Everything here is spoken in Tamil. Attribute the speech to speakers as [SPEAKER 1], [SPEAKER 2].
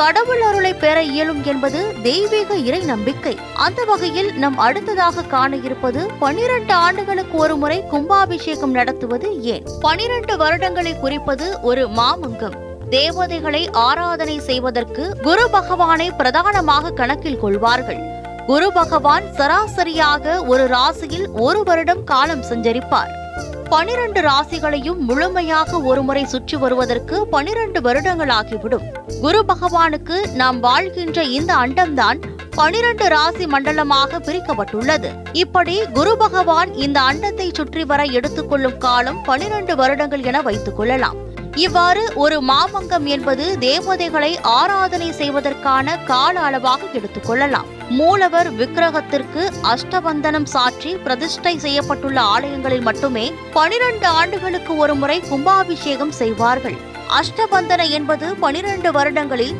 [SPEAKER 1] கடவுள் அருளை பெற இயலும் என்பது தெய்வீக இறை நம்பிக்கை. அந்த வகையில் நம் அடுத்ததாக காண இருப்பது பனிரெண்டு ஆண்டுகளுக்கு ஒரு முறை கும்பாபிஷேகம் நடத்துவது ஏன்? பனிரெண்டு வருடங்களை குறிப்பது ஒரு மாமங்கம். தேவதைகளை ஆராதனை செய்வதற்கு குரு பகவானை பிரதானமாக கணக்கில் கொள்வார்கள். குரு பகவான் சராசரியாக ஒரு ராசியில் ஒரு வருடம் காலம் சஞ்சரிப்பார். பனிரெண்டு ராசிகளையும் முழுமையாக ஒருமுறை சுற்றி வருவதற்கு பனிரெண்டு வருடங்கள் ஆகிவிடும் குரு பகவானுக்கு நாம் வாழ்கின்ற இந்த அண்டம்தான் பனிரெண்டு ராசி மண்டலமாக பிரிக்கப்பட்டுள்ளது. இப்படி குரு பகவான் இந்த அண்டத்தை சுற்றி வர எடுத்துக்கொள்ளும் காலம் பனிரெண்டு வருடங்கள் என வைத்துக் கொள்ளலாம். இவ்வாறு ஒரு மாமங்கம் என்பது தேவதைகளை ஆராதனை செய்வதற்கான கால அளவாக எடுத்துக்கொள்ளலாம் மூலவர் விக்கிரகத்திற்கு அஷ்டபந்தனம் சாற்றி பிரதிஷ்டை செய்யப்பட்டுள்ள ஆலயங்களில் மட்டுமே பனிரெண்டு ஆண்டுகளுக்கு ஒருமுறை கும்பாபிஷேகம் செய்வார்கள். அஷ்டபந்தன என்பது பனிரெண்டு வருடங்களில்